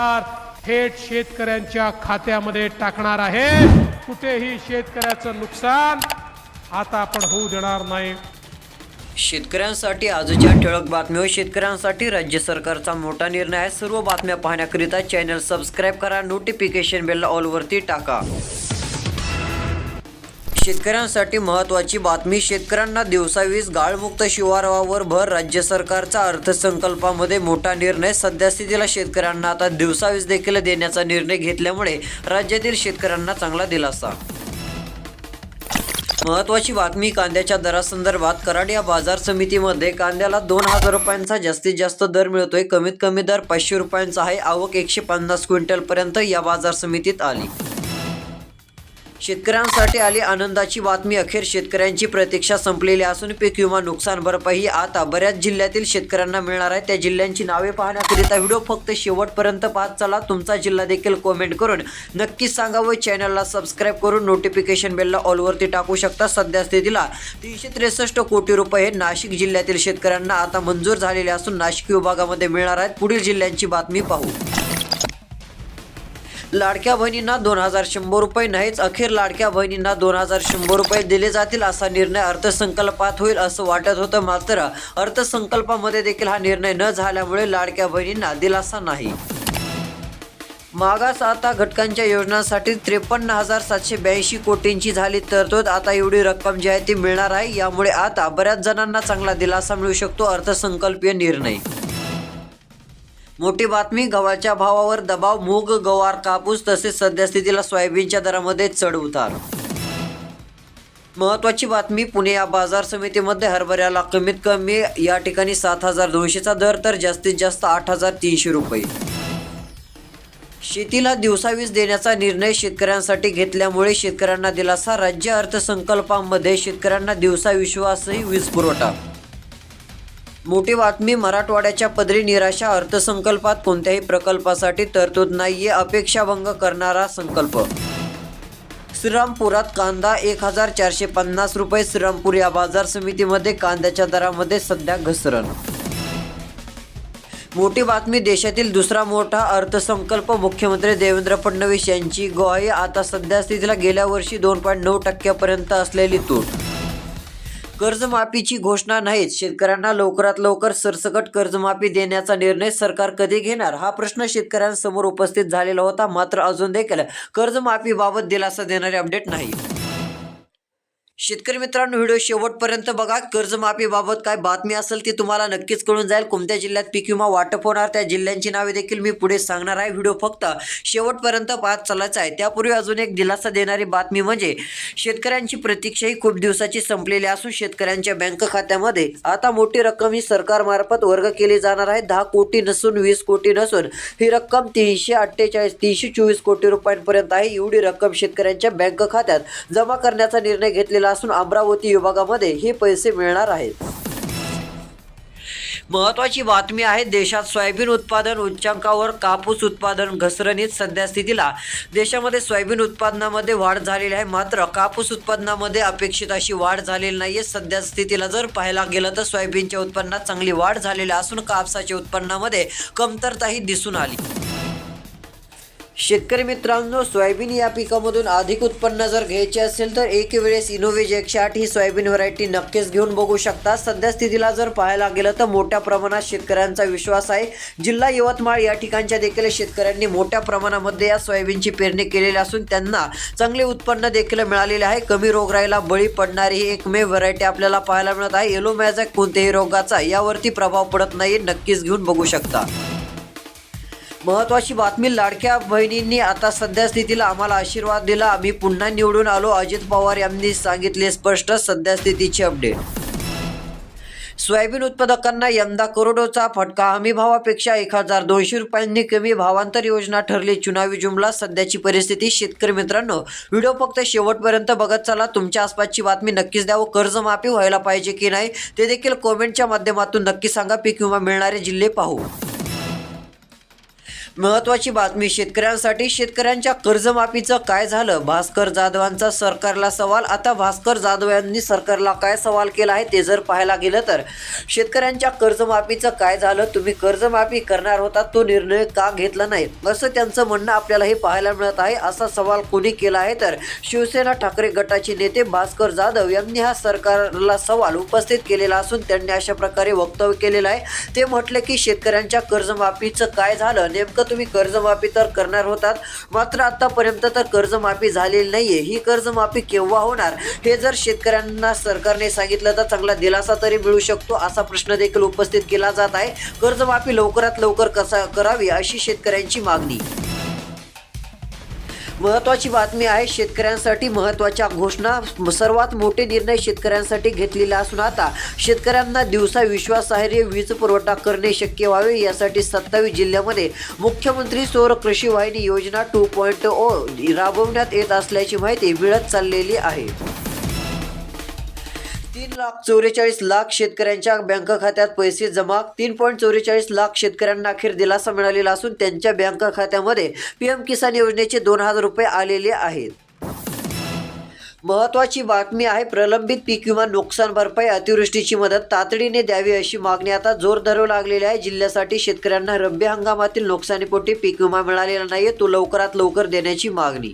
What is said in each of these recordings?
सरकार थेट शेतकऱ्यांच्या खात्यामध्ये टाकणार आहे. कुठेही शेतकऱ्याचं नुकसान आता आपण होऊ देणार नाही. शेतकऱ्यांसाठी आजच्या ठळक बातम्या शेतकऱ्यांसाठी राज्य सरकारचा मोठा निर्णय आहे. सर्व बातम्या पाहण्याकरिता चॅनल सबस्क्राईब करा नोटिफिकेशन बेल ऑलवरती टाका. शेतकऱ्यांसाठी महत्त्वाची बातमी शेतकऱ्यांना दिवसावीस गाळमुक्त शिवारावर भर राज्य सरकारचा अर्थसंकल्पामध्ये मोठा निर्णय सध्यास्थितीला शेतकऱ्यांना आता दिवसावीस देखील देण्याचा निर्णय घेतल्यामुळे राज्यातील शेतकऱ्यांना चांगला दिलासा. महत्वाची बातमी कांद्याच्या दरासंदर्भात कराड या बाजार समितीमध्ये कांद्याला दोन हजार रुपयांचा जास्तीत जास्त दर मिळतोय. कमीत कमी दर पाचशे रुपयांचा आहे. आवक एकशे पन्नास क्विंटल पर्यंत या बाजार समितीत आली. शेतकऱ्यांसाठी आली आनंदाची बातमी अखेर शेतकऱ्यांची प्रतीक्षा संपलेली असून पीक विमा नुकसान भरपाई ही आता बऱ्याच जिल्ह्यातील शेतकऱ्यांना मिळणार आहे. त्या जिल्ह्यांची नावे पाहण्याकरिता व्हिडिओ फक्त शेवटपर्यंत पाहत चला. तुमचा जिल्हा देखील कमेंट करून नक्कीच सांगा व चॅनलला सबस्क्राईब करून नोटिफिकेशन बेलला ऑलवरती टाकू शकता सध्या स्थितीला. तीनशे त्रेसष्ट कोटी रुपये हे नाशिक जिल्ह्यातील शेतकऱ्यांना आता मंजूर झालेले असून नाशिक विभागामध्ये मिळणार आहेत. पुढील जिल्ह्यांची बातमी पाहू. लाडक्या बहिणींना दोन हजार शंभर रुपये नाहीच अखेर लाडक्या बहिणींना दोन हजार शंभर रुपये दिले जातील असा निर्णय अर्थसंकल्पात होईल असं वाटत होतं. मात्र अर्थसंकल्पामध्ये देखील हा निर्णय न झाल्यामुळे लाडक्या बहिणींना दिलासा नाही. मागास आता घटकांच्या योजनांसाठी त्रेपन्न हजार सातशे ब्याऐंशी कोटींची झाली तरतूद. आता एवढी रक्कम जी आहे ती मिळणार आहे. यामुळे आता बऱ्याच जणांना चांगला दिलासा मिळू शकतो. अर्थसंकल्पीय निर्णय मोठी बातमी गव्हाच्या भावावर दबाव मूग गवार कापूस तसेच सद्यस्थितीला सोयाबीनच्या दरामध्ये चढ उतार. महत्वाची बातमी पुणे या बाजार समितीमध्ये हरभऱ्याला कमीत कमी या ठिकाणी सात हजार दोनशेचा दर तर जास्तीत जास्त आठ हजार तीनशे रुपये. शेतीला दिवसावीस देण्याचा निर्णय शेतकऱ्यांसाठी घेतल्यामुळे शेतकऱ्यांना दिलासा राज्य अर्थसंकल्पामध्ये शेतकऱ्यांना दिवसा विश्वासही वीज पुरवठा. मोठी बातमी मराठवाड्याच्या पदरी निराशा अर्थसंकल्पात कोणत्याही प्रकल्पासाठी तरतूद नाहीये अपेक्षाभंग करणारा संकल्प. श्रीरामपुरात कांदा एक हजार चारशे पन्नास रुपये श्रीरामपूर या बाजार समितीमध्ये कांद्याच्या दरामध्ये सध्या घसरण. मोठी बातमी देशातील दुसरा मोठा अर्थसंकल्प मुख्यमंत्री देवेंद्र फडणवीस यांची ग्वाही आता सध्या स्थितीला गेल्या वर्षी दोन पॉईंट नऊ टक्क्यापर्यंत असलेली तूट. कर्जमाफीची घोषणा नाहीत. शेतकऱ्यांना लवकरात लवकर सरसकट कर्जमाफी देण्याचा निर्णय सरकार कधी घेणार? हा प्रश्न शेतकऱ्यांसमोर उपस्थित झालेला होता. मात्र अजून देखील कर्जमाफीबाबत दिलासा देणारे अपडेट नाही. शेतकरी मित्रांनो व्हिडिओ शेवटपर्यंत बघा. कर्जमाफीबाबत काय बातमी असेल ती तुम्हाला नक्कीच कळून जाईल. कोणत्या जिल्ह्यात पीक विमा वाटप होणार त्या जिल्ह्यांची नावे देखील मी पुढे सांगणार आहे. व्हिडिओ फक्त शेवटपर्यंत पाहत चालायचा आहे. त्यापूर्वी अजून एक दिलासा देणारी बातमी म्हणजे शेतकऱ्यांची प्रतीक्षा ही खूप दिवसाची संपलेली असून शेतकऱ्यांच्या बँक खात्यामध्ये आता मोठी रक्कम ही सरकारमार्फत वर्ग केली जाणार आहे. दहा कोटी नसून वीस कोटी नसून ही रक्कम तीनशे अठ्ठेचाळीस तीनशे चोवीस कोटी रुपयांपर्यंत आहे. एवढी रक्कम शेतकऱ्यांच्या बँक खात्यात जमा करण्याचा निर्णय घेतलेला असून अमरावती विभागामध्ये हे पैसे मिळणार आहेत. महत्वाची बातमी आहे देशात सोयाबीन उत्पादन उच्चांकावर कापूस उत्पादन घसरणीत सध्या स्थितीला देशामध्ये सोयाबीन उत्पादनामध्ये वाढ झालेली आहे मात्र कापूस उत्पादनामध्ये अपेक्षित अशी वाढ झालेली नाहीये. सध्या स्थितीला जर पाहायला गेलं तर सोयाबीनच्या उत्पन्नात चांगली वाढ झालेली असून कापसाच्या उत्पन्नामध्ये कमतरताही दिसून आली. शेतकरी मित्रांनो सोयाबीन या पिकामधून अधिक उत्पन्न जर घ्यायचे असेल तर एक वेळेस इनोवेज एकशे आठ ही सोयाबीन व्हरायटी नक्कीच घेऊन बघू शकता. सध्या स्थितीला जर पाहायला गेलं तर मोठ्या प्रमाणात शेतकऱ्यांचा विश्वास आहे. जिल्हा यवतमाळ या ठिकाणच्या देखील शेतकऱ्यांनी मोठ्या प्रमाणामध्ये या सोयाबीनची पेरणी केलेली असून त्यांना चांगले उत्पन्न देखील मिळालेले आहे. कमी रोगराईला बळी पडणारी ही एकमेव व्हरायटी आपल्याला पाहायला मिळत आहे. येलो मॅझॅक कोणत्याही रोगाचा यावरती प्रभाव पडत नाही. नक्कीच घेऊन बघू शकता. महत्वाची बातमी लाडक्या बहिणींनी आता सध्या स्थितीला आम्हाला आशीर्वाद दिला. आम्ही पुन्हा निवडून आलो अजित पवार यांनी सांगितले स्पष्ट सध्या स्थितीचे अपडेट. सोयाबीन उत्पादकांना यंदा करोडोचा फटका. हमी भावापेक्षा एक हजार दोनशे रुपयांनी कमी भावांतर योजना ठरली. चुनावी जुमला सध्याची परिस्थिती शेतकरी मित्रांनो. व्हिडिओ फक्त शेवटपर्यंत बघत चला. तुमच्या आसपासची बातमी नक्कीच द्या व कर्जमाफी व्हायला पाहिजे की नाही ते देखील कॉमेंटच्या माध्यमातून नक्की सांगा. पीक विमा मिळणारे जिल्हे पाहू. महत्वाची बातमी शेतकऱ्यांसाठी शेतकऱ्यांच्या कर्जमाफीचं काय झालं? भास्कर जाधवांचा सरकारला सवाल. आता भास्कर जाधव यांनी सरकारला काय सवाल केला आहे ते जर पाहायला गेलं तर? शेतकऱ्यांच्या कर्जमाफीचं काय झालं? तुम्ही कर्जमाफी करणार होता तो निर्णय का घेतला नाही? असं त्यांचं म्हणणं आपल्याला हे पाहायला मिळत आहे. असा सवाल कोणी केला आहे तर? शिवसेना ठाकरे गटाचे नेते भास्कर जाधव यांनी हा सरकारला सवाल उपस्थित केलेला असून त्यांनी अशा प्रकारे वक्तव्य केलेलं आहे. ते म्हटले की शेतकऱ्यांच्या कर्जमाफीचं काय झालं? नेमकं तुम्ही कर्जमाफी तर करणार होतात. मात्र आतापर्यंत तर कर्जमाफी झालेली नाहीये. ही कर्जमाफी केव्हा होणार? हे जर शेतकऱ्यांना सरकारने सांगितलं तर चांगला दिलासा तरी मिळू शकतो असा प्रश्न देखील उपस्थित केला जात आहे. कर्जमाफी लवकरात लवकर कसा करावी अशी शेतकऱ्यांची मागणी. महत्वाची बातमी आहे शेतकऱ्यांसाठी महत्त्वाच्या घोषणा सर्वात मोठे निर्णय शेतकऱ्यांसाठी घेतलेले असून आता शेतकऱ्यांना दिवसा विश्वासार्ह वीज पुरवठा करणे शक्य व्हावे यासाठी सत्तावीस जिल्ह्यामध्ये मुख्यमंत्री सौर कृषी वाहिनी योजना टू पॉईंट ओ राबवण्यात येत असल्याची माहिती मिळत चाललेली आहे. तीन लाख चौवेचाळीस लाख शेतकऱ्यांच्या बँक खात्यात पैसे जमा तीन पॉईंट चौवेचाळीस लाख शेतकऱ्यांना अखेर दिलासा मिळालेला असून त्यांच्या बँक खात्यामध्ये पीएम किसान योजनेचे दोन हजार रुपये आलेले आहेत. महत्वाची बातमी आहे प्रलंबित पीक विमा नुकसान भरपाई अतिवृष्टीची मदत तातडीने द्यावी अशी मागणी आता जोर धरू लागलेली आहे. जिल्ह्यासाठी शेतकऱ्यांना रब्बी हंगामातील नुकसानीपोटी पीक विमा मिळालेला नाहीये तो लवकरात लवकर देण्याची मागणी.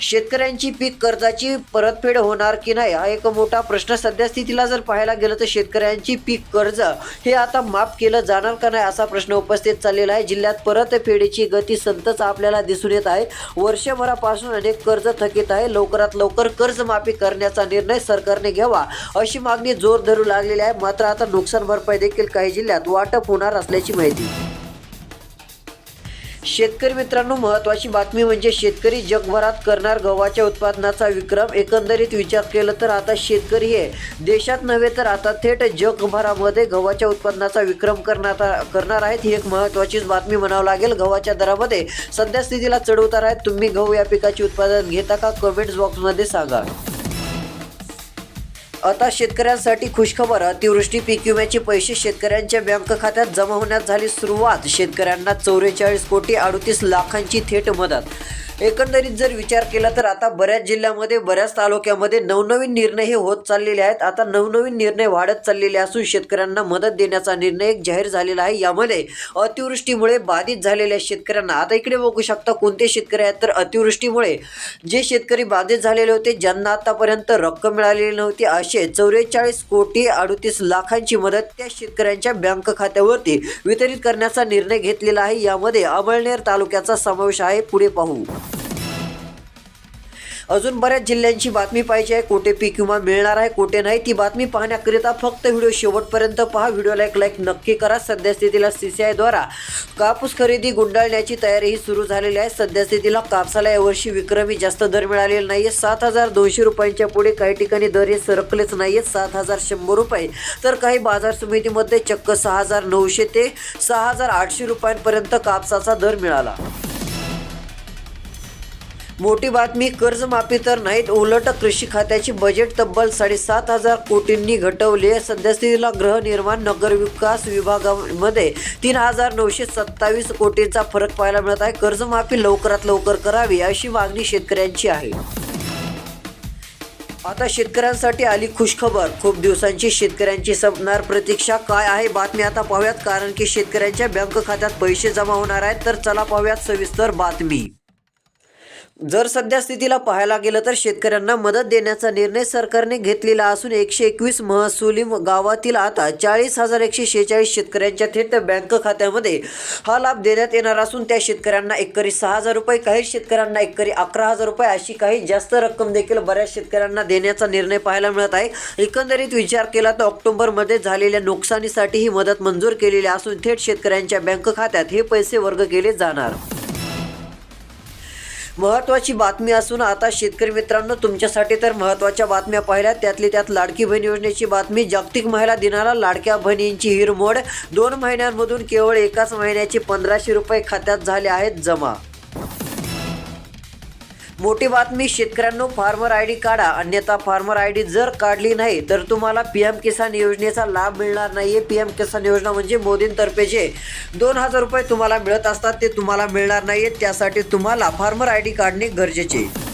शेतकऱ्यांची पीक कर्जाची परतफेड होणार की नाही हा एक मोठा प्रश्न सध्या स्थितीला जर पाहायला गेलं तर शेतकऱ्यांची पीक कर्ज हे आता माफ केलं जाणार का नाही असा प्रश्न उपस्थित चाललेला आहे. जिल्ह्यात परतफेडीची गती संतच आपल्याला दिसून येत आहे. वर्षभरापासून अनेक कर्ज थकीत आहे. लवकरात लवकर कर्जमाफी करण्याचा निर्णय सरकारने घ्यावा अशी मागणी जोर धरू लागलेली आहे. मात्र आता नुकसान भरपाई देखील काही जिल्ह्यात वाटप होणार असल्याची माहिती. शेतकरी मित्रांनो महत्त्वाची बातमी म्हणजे शेतकरी जगभरात करणार गव्हाच्या उत्पादनाचा विक्रम. एकंदरीत विचार केला तर आता शेतकरी हे देशात नव्हे तर आता थेट जगभरामध्ये गव्हाच्या उत्पादनाचा विक्रम करणार करणार आहेत. ही एक महत्त्वाचीच बातमी म्हणावं लागेल. गव्हाच्या दरामध्ये सध्या स्थितीला चढउतार आहेत तुम्ही गहू या पिकाचे उत्पादन घेता का? कमेंट्स बॉक्समध्ये सांगा. आता शेतकऱ्यांसाठी खुशखबर अतिवृष्टी पीक विम्याचे पैसे शेतकऱ्यांच्या बँक खात्यात जमा होण्यास झाली सुरुवात. शेतकऱ्यांना चौवेचाळीस कोटी अडतीस लाखांची थेट मदत एकंदरीत जर विचार केला तर आता बऱ्याच जिल्ह्यामध्ये बऱ्याच तालुक्यामध्ये नवनवीन निर्णय हे होत चाललेले आहेत. आता नवनवीन निर्णय वाढत चाललेले असून शेतकऱ्यांना मदत देण्याचा निर्णय एक जाहीर झालेला आहे. यामध्ये अतिवृष्टीमुळे बाधित झालेल्या शेतकऱ्यांना आता इकडे बघू शकता कोणते शेतकरी आहेत तर अतिवृष्टीमुळे जे शेतकरी बाधित झालेले होते ज्यांना आतापर्यंत रक्कम मिळालेली नव्हती असे चौवेचाळीस कोटी अडतीस लाखांची मदत त्या शेतकऱ्यांच्या बँक खात्यावरती वितरित करण्याचा निर्णय घेतलेला आहे. यामध्ये अमळनेर तालुक्याचा समावेश आहे. पुढे पाहू. अजून बऱ्याच जिल्ह्यांची बातमी पाहिजे आहे. कोठे पीक विमा मिळणार आहे कोठे नाही ती बातमी पाहण्याकरिता फक्त व्हिडिओ शेवटपर्यंत पहा. व्हिडिओला एक लाईक नक्की करा. सध्या स्थितीला सीसीआयद्वारा कापूस खरेदी गुंडाळण्याची तयारीही सुरू झालेली आहे. सध्या स्थितीला कापसाला यावर्षी विक्रमी जास्त दर मिळालेला नाही आहे सात हजार दोनशे रुपयांच्या पुढे काही ठिकाणी दर हे सरकलेच नाही आहेत सात हजार शंभर रुपये. तर काही बाजार समितीमध्ये चक्क सहा हजार नऊशे ते सहा हजार आठशे रुपयांपर्यंत कापसाचा दर मिळाला. मोठी बातमी कर्जमाफी तर नाहीत उलट कृषी खात्याची बजेट तब्बल साडेसात हजार कोटींनी घटवले सध्यास्थितीला गृहनिर्माण नगरविकास विभागामध्ये तीन हजार नऊशे सत्तावीस कोटींचा फरक पाहायला मिळत आहे. कर्जमाफी लवकरात लवकर करावी अशी मागणी शेतकऱ्यांची आहे. आता शेतकऱ्यांसाठी आली खुशखबर. खूप दिवसांची शेतकऱ्यांची संपणार प्रतीक्षा. काय आहे बातमी आता पाहूयात कारण की शेतकऱ्यांच्या बँक खात्यात पैसे जमा होणार आहेत. तर चला पाहूयात सविस्तर बातमी. जर सध्या स्थितीला पाहायला गेलं तर शेतकऱ्यांना मदत देण्याचा निर्णय सरकारने घेतलेला असून एकशे एकवीस महसुली गावातील आता चाळीस हजार एकशे शेहेचाळीस शेतकऱ्यांच्या थेट बँक खात्यामध्ये हा लाभ देण्यात येणार असून त्या शेतकऱ्यांना एकरी सहा हजार रुपये काही शेतकऱ्यांना एकरी अकरा हजार रुपये अशी काही जास्त रक्कम देखील बऱ्याच शेतकऱ्यांना देण्याचा निर्णय पाहायला मिळत आहे. एकंदरीत विचार केला तर ऑक्टोबरमध्ये झालेल्या नुकसानीसाठी ही मदत मंजूर केलेली असून थेट शेतकऱ्यांच्या बँक खात्यात हे पैसे वर्ग केले जाणार. महत्त्वाची बातमी असून आता शेतकरी मित्रांनो तुमच्यासाठी तर महत्त्वाच्या बातम्या पाहिल्या. त्यातली त्यात लाडकी बहीण योजनेची बातमी जागतिक महिला दिनाला लाडक्या बहिणींची हिरमोड. दोन महिन्यांमधून केवळ एकाच महिन्याचे पंधराशे रुपये खात्यात झाले आहेत जमा. मोठी बातमी शेतकऱ्यांनो फार्मर आय डी काढा. अन्यथा फार्मर आय डी जर काढली नाही तर तुम्हाला पी एम किसान योजनेचा लाभ मिळणार नाही आहे पी एम किसान योजना म्हणजे मोदींतर्फे जे दोन हजार रुपये तुम्हाला मिळत असतात ते तुम्हाला मिळणार नाहीये. त्यासाठी तुम्हाला फार्मर आय डी काढणे गरजेचे आहे.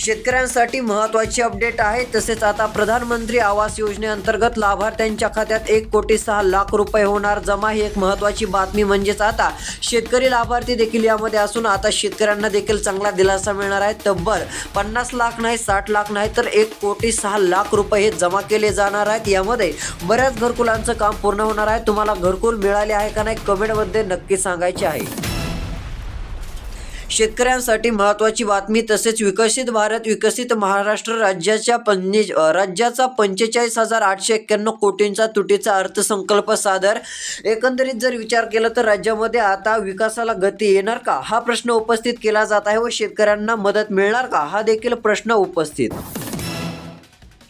शेतकऱ्यांसाठी महत्त्वाची अपडेट आहे. तसेच आता प्रधानमंत्री आवास योजनेअंतर्गत लाभार्थ्यांच्या खात्यात एक कोटी सहा लाख रुपये होणार. जमा ही एक महत्त्वाची बातमी म्हणजेच आता शेतकरी लाभार्थी देखील यामध्ये असून आता शेतकऱ्यांना देखील चांगला दिलासा मिळणार आहे. तब्बल पन्नास लाख नाही साठ लाख नाही तर एक कोटी सहा लाख रुपये हे जमा केले जाणार आहेत. यामध्ये बऱ्याच घरकुलांचं काम पूर्ण होणार आहे. तुम्हाला घरकुल मिळाले आहे का नाही कमेंटमध्ये नक्की सांगायचे आहे. शेतकऱ्यांसाठी महत्त्वाची बातमी तसेच विकसित भारत विकसित महाराष्ट्र राज्याच्या पंचे राज्याचा पंचेचाळीस हजार आठशे एक्क्याण्णव कोटींचा तुटीचा अर्थसंकल्प सादर. एकंदरीत जर विचार केला तर राज्यामध्ये आता विकासाला गती येणार का? हा प्रश्न उपस्थित केला जात आहे व शेतकऱ्यांना मदत मिळणार का? हा देखील प्रश्न उपस्थित.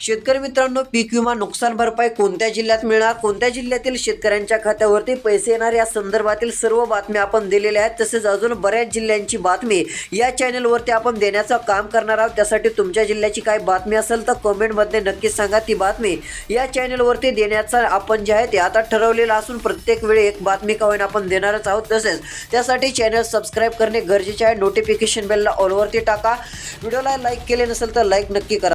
शेतकरी मित्रांनो पीक विमा नुकसान भरपाई कोणत्या जिल्ह्यात मिळणार? कोणत्या जिल्ह्यातील शेतकऱ्यांच्या खात्यावरती पैसे येणार? या संदर्भातील सर्व बातम्या आपण दिलेल्या आहेत. तसेच अजून बऱ्याच जिल्ह्यांची बातमी या चॅनलवरती आपण देण्याचं काम करणार आहोत. त्यासाठी तुमच्या जिल्ह्याची काही बातमी असेल तर कमेंटमध्ये नक्कीच सांगा. ती बातमी या चॅनलवरती देण्याचा आपण जे आहे ते आता ठरवलेलं असून प्रत्येक वेळी एक बातमी का होईना आपण देणारच आहोत. तसेच त्यासाठी चॅनल सबस्क्राईब करणे गरजेचे आहे. नोटिफिकेशन बेलला ऑलवरती टाका. व्हिडिओला लाईक केले नसेल तर लाईक नक्की करा.